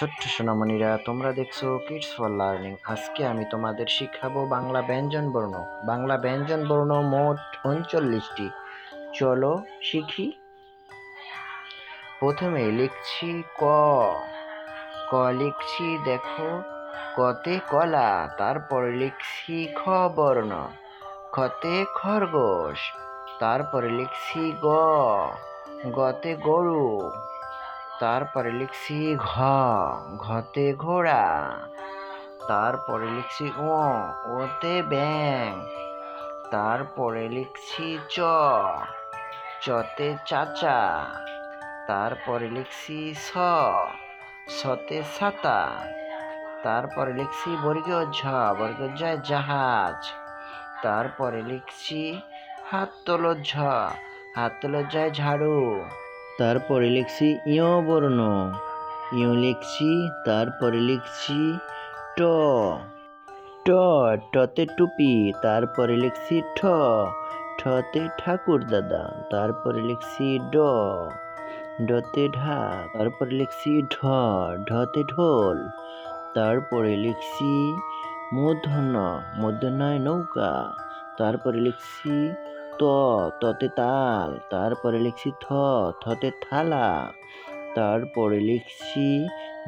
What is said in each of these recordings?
ছোট্ট সোনামণিরা, তোমরা দেখছ কিডস ফর লার্নিং আজকে আমি তোমাদের শিখাবো বাংলা ব্যঞ্জন বর্ণ। বাংলা ব্যঞ্জন বর্ণ মোট উনচল্লিশটি। চলো শিখি। প্রথমে লিখছি ক। ক লিখছি, দেখো, কতে কলা, তারপরে লিখছি খ বর্ণ। খতে খরগোশ, তারপরে লিখছি গ। গতে গরু তারপরে লিখছি ঘ, ঘতে ঘোড়া। তারপরে লিখছি ও, ওতে ব্যাং তারপরে লিখছি চ, চতে চাচা। তারপরে লিখছি স, সতে সাতা। তারপরে লিখছি বর্গীয় ঝ বর্গ যায় জাহাজ। তারপরে লিখছি হাত তোলো ঝ হাত তোলো যায় ঝাড়ু। তারপরে লিখছি ইয় বর্ণ ইয় লিখছি, তারপরে লিখছি ট। ট, টতে টুপি, তারপরে লিখছি ঠ। ঠতে ঠাকুর দাদা, তারপরে লিখছি ড। ডতে ঢা, তারপরে লিখছি ঢ। ঢতে ঢোল, তারপরে লিখছি মূর্ধন্য মূর্ধন্যয় নৌকা, তারপরে লিখছি ত, ততে তাল, তারপরে লিখছি থ, থতে থালা, তারপরে লিখছি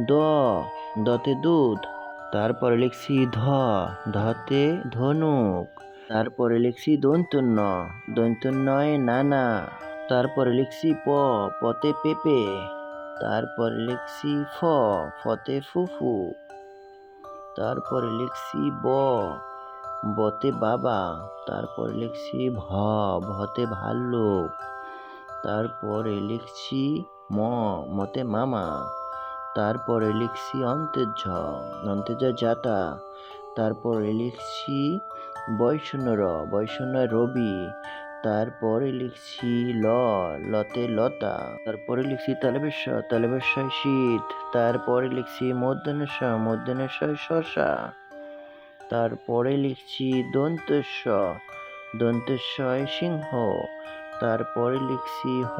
দ, দতে দুধ, তারপরে লিখছি ধ, ধতে ধনুক, তারপরে লিখছি দন্তন্য দন্তন্যয় নানা, তারপরে লিখছি প, পতে পেঁপে, তারপরে লিখছি ফ, ফতে ফুফু, তারপরে লিখছি ব বতে বাবা, তারপরে লিখছি ভ, ভতে ভাল্লুক। তারপরে লিখছি ম, মতে মামা। তারপরে লিখছি অন্তেজ অন্তেজ জাতা তারপরে লিখছি বৈষণ্য র বৈষণ্য রবি। তারপরে লিখছি ল, লতে লতা। তারপরে লিখছি তালেবেশ তালেবেশয় শীত। তারপরে লিখছি মধ্যাহ্নেশ্বর মধ্যাহ্নেশ্বর শশা তারপরে লিখছি দন্তেশ্ব, দন্তেশ্বয় সিংহ, তারপরে লিখছি হ,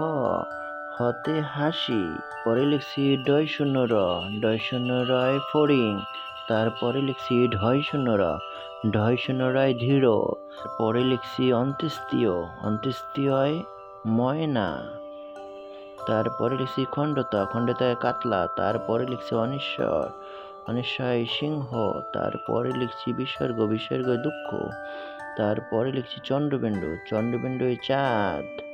হতে হাসি, পরে লিখছি ডয় শূন্য র, ডয় শূন্য রয় ফড়িং, তারপরে লিখছি ঢয় শূন্য র, ঢয় শূন্য রয় ধীর, পরে লিখছি অন্ত্যেস্তীয় অন্ত্যেস্তীয় ময়না, তারপরে লিখছি খণ্ডতা, খণ্ডতায় কাতলা, তারপরে লিখছি অনিশ্বর অনিশ্বয় সিংহ তারপরে লিখছি বিসর্গ বিসর্গ দুঃখ তারপরে লিখছি চন্দ্রবিন্দু চন্দ্রবিন্দু চাঁদ।